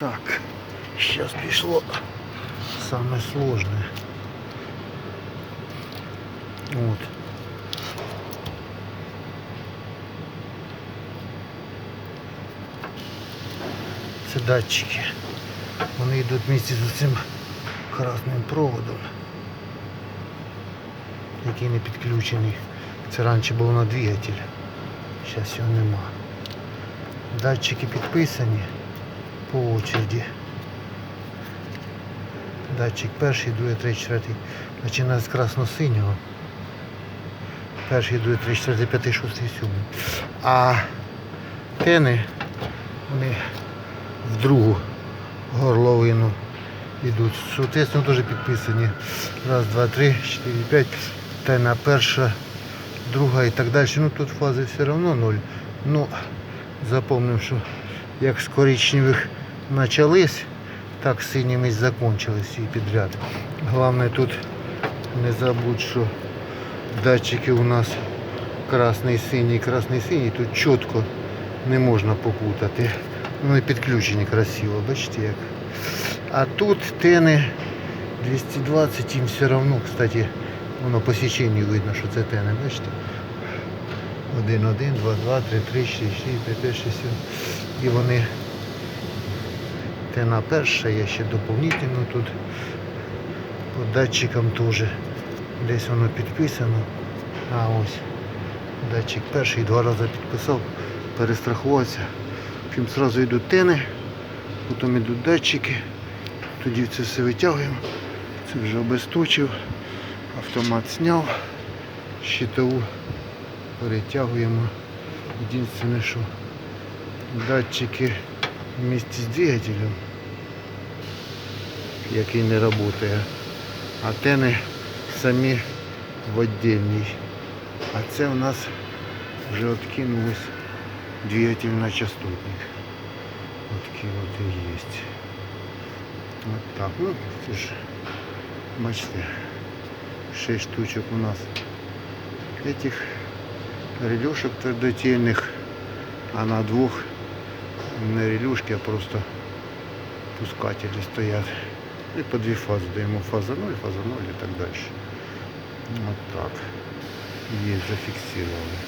Так, сейчас пришло самое сложное. Вот. Це датчики. Вони йдуть вместе з цим красним проводом, який не підключений. Це раніше був на двигатель. Зараз його нема. Датчики підписані по очереді. Датчик перший, другий, третій, четвертий. Починає з красно-синього. Перший, другий, третій, четвертий, п'ятий, шостий, сьомий. А тени, вони в другу горловину йдуть. Соответственно, теж підписані. Раз, два, три, чотири, п'ять. Тена перша, друга і так далі. Ну тут фази все одно ноль. Ну, запомнив, що як з коричневих почались, так з синіми й закончились і підряд. Головне тут не забудь, що датчики у нас красний, синій, красний, синій. Тут чітко не можна попутати. Вони підключені красиво, бачите як. А тут тени 220, їм все одно, кстати, воно по січенню видно, що це тени, бачите? 1, 1, 2, 2, 3, 3, 4, 4, 5, 5, 6, 7. І вони тена перша, є ще доповнительно тут. По датчикам теж. Десь воно підписано. А ось. Датчик перший два рази підписав, перестрахувався. Потім одразу йдуть тени, потім йдуть датчики. Тоді це все витягуємо. Це вже обесточив, автомат зняв, щитову перетягуємо. Єдине, що датчики вместе з двигателем, який не працює, а тени самі в віддільній. А це у нас вже откинулось двигатель на частотник. Такий от і є. От так. Ну, це ж, бачите, 6 штучок у нас этих релюшек твердотельных, а на двух не релюшки, а просто пускатели стоят. І по дві фази даємо фаза 0, фаза 0 і так далі. От так. Є зафіксировано.